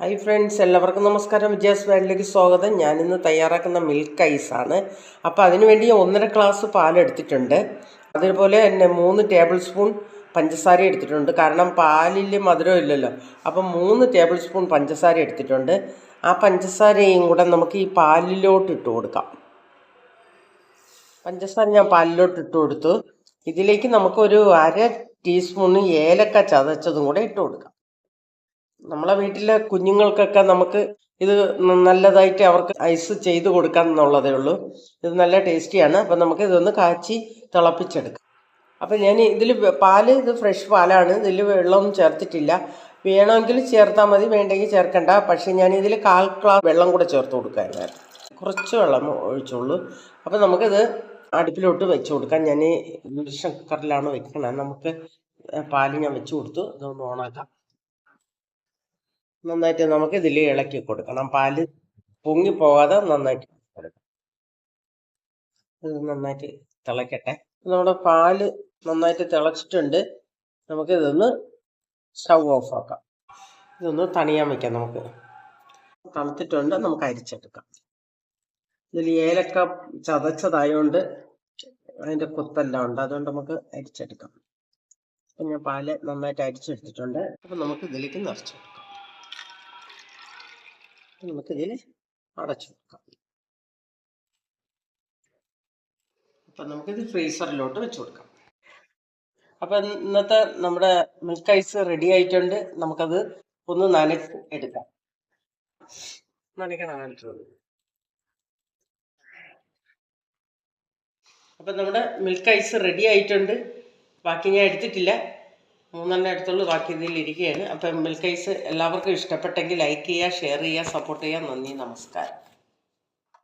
Hi friends എല്ലാവർക്കും നമസ്കാരം. വിജയാസ് വേൾഡിലേക്ക് സ്വാഗതം. ഞാനിന്ന് തയ്യാറാക്കുന്ന മിൽക്ക് ഐസാണ് അപ്പോൾ അതിനുവേണ്ടി ഒന്നര ഗ്ലാസ് പാലെടുത്തിട്ടുണ്ട് അതുപോലെ തന്നെ മൂന്ന് ടേബിൾ സ്പൂൺ പഞ്ചസാര എടുത്തിട്ടുണ്ട്. കാരണം പാലിൽ മധുരം ഇല്ലല്ലോ. അപ്പം മൂന്ന് ടേബിൾ സ്പൂൺ പഞ്ചസാര എടുത്തിട്ടുണ്ട്. ആ പഞ്ചസാരയും കൂടെ നമുക്ക് ഈ പാലിലോട്ട് ഇട്ട് കൊടുക്കാം. പഞ്ചസാര ഞാൻ പാലിലോട്ട് ഇട്ട് കൊടുത്തു. ഇതിലേക്ക് നമുക്കൊരു അര ടീസ്പൂണ് ഏലക്ക ചതച്ചതും കൂടെ ഇട്ട് കൊടുക്കാം. നമ്മളെ വീട്ടിലെ കുഞ്ഞുങ്ങൾക്കൊക്കെ നമുക്ക് ഇത് നല്ലതായിട്ട് അവർക്ക് ഐസ് ചെയ്ത് കൊടുക്കാം എന്നുള്ളതേ ഉള്ളൂ. ഇത് നല്ല ടേസ്റ്റിയാണ്. അപ്പം നമുക്ക് ഇതൊന്ന് കാച്ചി തിളപ്പിച്ചെടുക്കാം. അപ്പം ഞാൻ ഇതിൽ പാൽ ഇത് ഫ്രഷ് പാലാണ്. ഇതിൽ വെള്ളമൊന്നും ചേർത്തിട്ടില്ല. വേണമെങ്കിൽ ചേർത്താൽ മതി വേണ്ടെങ്കിൽ ചേർക്കണ്ട. പക്ഷേ ഞാൻ ഇതിൽ കാൽ ഗ്ലാസ് വെള്ളം കൂടെ ചേർത്ത് കൊടുക്കാൻ കുറച്ച് വെള്ളം ഒഴിച്ചുള്ളൂ. അപ്പം നമുക്കിത് അടുപ്പിലോട്ട് വെച്ച് കൊടുക്കാം ഞാൻ ഇൻഡക്ഷൻ കുക്കറിലാണ് വെക്കണത് നമുക്ക് പാൽ ഞാൻ വെച്ച് കൊടുത്തു. ഇതൊന്ന് ഓണാക്കാം നന്നായിട്ട് നമുക്ക് ഇതിൽ ഇളക്കി കൊടുക്കണം. പാൽ പൊങ്ങി പോകാതെ നന്നായിട്ട് കൊടുക്കണം. ഇത് നന്നായിട്ട് തിളക്കട്ടെ. നമ്മുടെ പാൽ നന്നായിട്ട് തിളച്ചിട്ടുണ്ട്. നമുക്ക് ഇതൊന്ന് സ്റ്റൗ ഓഫ് ആക്കാം. ഇതൊന്ന് തണിയാൻ വെക്കാം നമുക്ക്. തണുത്തിട്ടുണ്ട്. നമുക്ക് അരിച്ചെടുക്കാം. ഇതിൽ ഏലക്ക ചതച്ചതായതുകൊണ്ട് അതിന്റെ കുത്തെല്ലാം ഉണ്ട്. അതുകൊണ്ട് നമുക്ക് അരിച്ചെടുക്കാം. അപ്പം ഞാൻ പാൽ നന്നായിട്ട് അരിച്ചെടുത്തിട്ടുണ്ട്. അപ്പം നമുക്ക് ഇതിലേക്ക് നിറച്ചെടുക്കാം. നമുക്കിതിൽ അടച്ചു വെക്കാം. അപ്പം നമുക്കിത് ഫ്രീസറിലോട്ട് വെച്ച് കൊടുക്കാം. അപ്പം ഇന്നത്തെ നമ്മുടെ മിൽക്ക് ഐസ് റെഡി ആയിട്ടുണ്ട്. നമുക്കത് ഒന്ന് നനച്ച് എടുക്കാം. നനയ്ക്കണം നനച്ചത് അപ്പം നമ്മുടെ മിൽക്ക് ഐസ് റെഡി ആയിട്ടുണ്ട്. ബാക്കി ഞാൻ എടുത്തിട്ടില്ല. മൂന്നെണ്ണം എടുത്തുള്ളൂ ബാക്കി ഇതിൽ ഇരിക്കുകയാണ്. അപ്പം മിൽക്ക് ഐസ് എല്ലാവർക്കും ഇഷ്ടപ്പെട്ടെങ്കിൽ ലൈക്ക് ചെയ്യുക ഷെയർ ചെയ്യുക സപ്പോർട്ട് ചെയ്യുക. നന്ദി നമസ്കാരം.